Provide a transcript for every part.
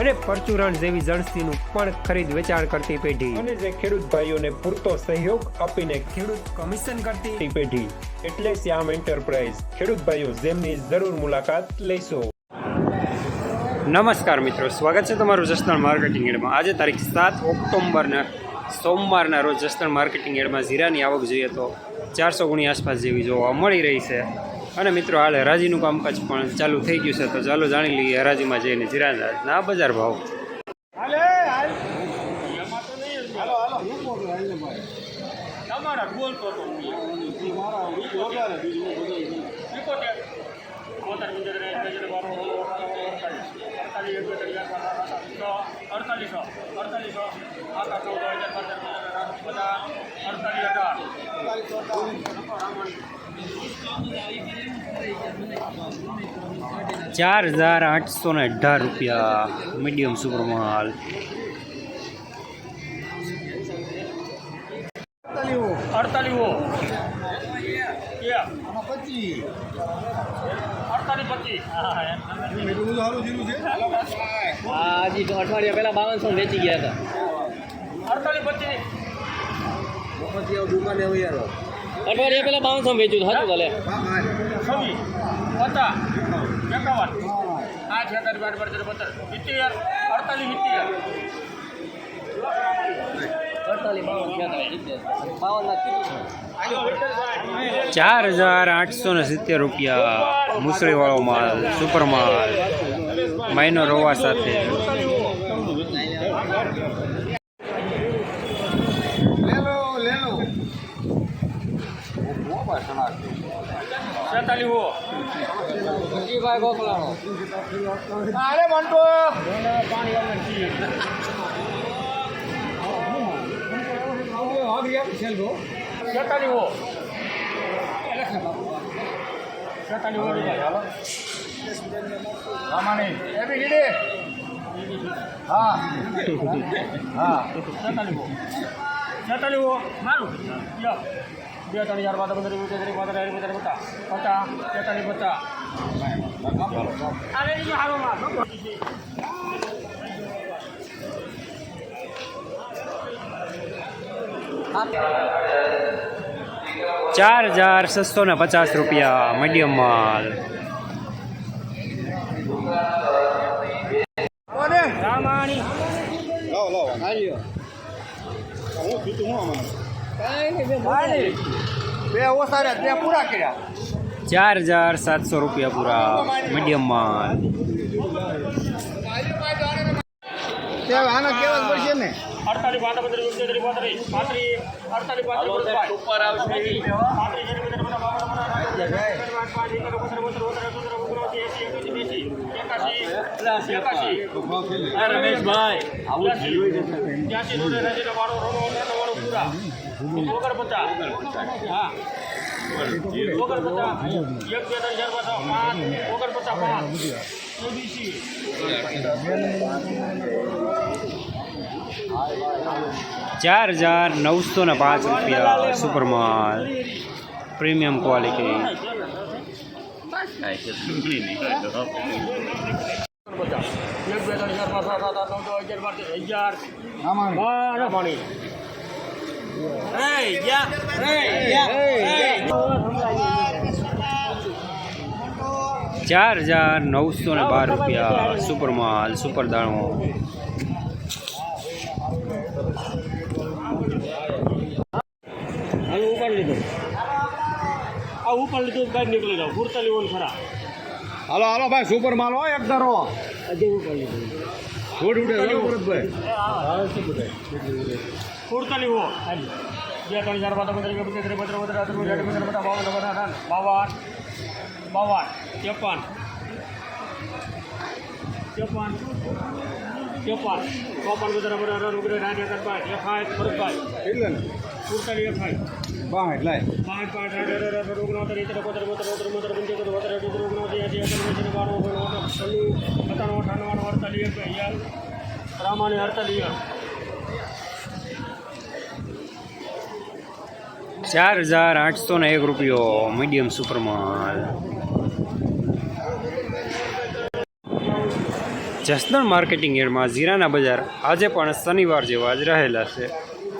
અને પરચુરણ જેવી જણસીનું પણ ખરીદ વેચાણ કરતી પેઢી. અને જે ખેડૂત ભાઈઓને પૂરતો સહયોગ આપીને ખેડૂત કમિશન કરતી પેઢી. એટલે શ્યામ એન્ટરપ્રાઇઝ. ખેડૂત ભાઈઓ જેમની જરૂર મુલાકાત લેશો. નમસ્કાર મિત્રો સ્વાગત છે તમારું જસદણ માર્કેટિંગ એડમાં. આજે તારીખ સાત ઓક્ટોબરના સોમવારના રોજ જસદણ માર્કેટિંગ એડમાં જીરાની આવક જોઈએ તો ચારસો ગુણી આસપાસ જેવી જોવા મળી રહી છે. અને મિત્રો હાલ હરાજીનું કામકાજ પણ ચાલુ થઈ ગયું છે તો ચાલો જાણી લઈએ હરાજીમાં જઈને જીરાના બજાર ભાવ. અડતાલીસ. અડતાલીસો અડતાલીસો. આકાશ ચૌદ હજાર પંદર બધા અડતાલીસ હજાર. ચાર હજાર આઠસો ને અઢાર રૂપિયા મીડિયમ સુપર માલ અડતાલીસો અડતાલીસ પચીસ હા હજી તો અઠવાડિયા પહેલા બાવનસો વેચી ગયા હતા અડતાલીસ પચીસ અઠવાડિયા પહેલા બાવનસો વેચ્યું હતું. ના ચાર હજાર આઠસો ને સિત્તેર રૂપિયા મુસળીવાળો માલ સુપર માલ માઇનો રવા સાથે છેતાલીસ હો ભાઈ ગોખલાનો અરે મંટો. રૂપિયા હાલો રામાણી. એબી ડીડી હા. હા. હો. છેતાલીસ હો મારું યો બે ત્રણ ચાર પાંચ પંદર વીસ ત્રીસ પાંત્રીસ ચાલીસ પચાસ પચાસ પચાસ તેતાલીસ પચાસ અરે એ હાલો માં ચાર હજાર છસો ને પચાસ રૂપિયા મીડિયમ માલ રામાણી ચાર હજાર સાતસો રૂપિયા પૂરા મીડિયમ માલ પડશે ને ઉપર આવશે રમેશભાઈ આવું ત્યાંસી નો રહેશે તો મારો રોનો ઓગણ વાળો પૂરા ઓગણ પચાસ હા ઓગણ પચાસ એક બે ત્રણ ચાર પાંચ પાંચ ઓગણ પચાસ પાંચ ઓબીસી ચાર હજાર નવસો ને પાંચ રૂપિયા સુપર માલ પ્રીમિયમ ક્વોલિટી ચાર હજાર નવસો ને બાર રૂપિયા સુપર માલ સુપર દાણો. હવે લીધું. આ ઉપાડ લીધું બહાર નીકળી જાવ પૂરતા લેવાનું ખરા. હાલો હાલો ભાઈ સુપર માલ હોય એક ધારો ફૂટ ઉઠે ભરતભાઈ પૂરતા લેવો બે ત્રણ ચાર બાદ પંદર બત્રીસ બત્રીસ અઠાવીસ ઓગણત્રીસ વીસ બધા બાવન બાવન બાવન બાવન ત્રેપન ત્રેપન ચોપન ચોપન બધા બધા રાજ એક પાંચ એફાય ભરતભાઈ સુડતાલીસ એફાય બાહ લાય પાંચ પાંચ ઓગણોતેર ઇતેર એકોતેર બોતેર બોતેર બોતેર અઠાણું અડતાલીસ યાર રામાની ચાર હજાર આઠસો ને એક રૂપિયો, મીડિયમ સુપરમાલ. જસદણ માર્કેટિંગ એરમાં જીરાના બજાર. આજે પણ શનિવાર જેવા જ રહેલા છે.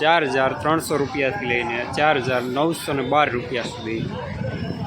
ચાર હજાર ત્રણસો રૂપિયાથી લઈને ચાર હજાર નવસો ને બાર રૂપિયા સુધી.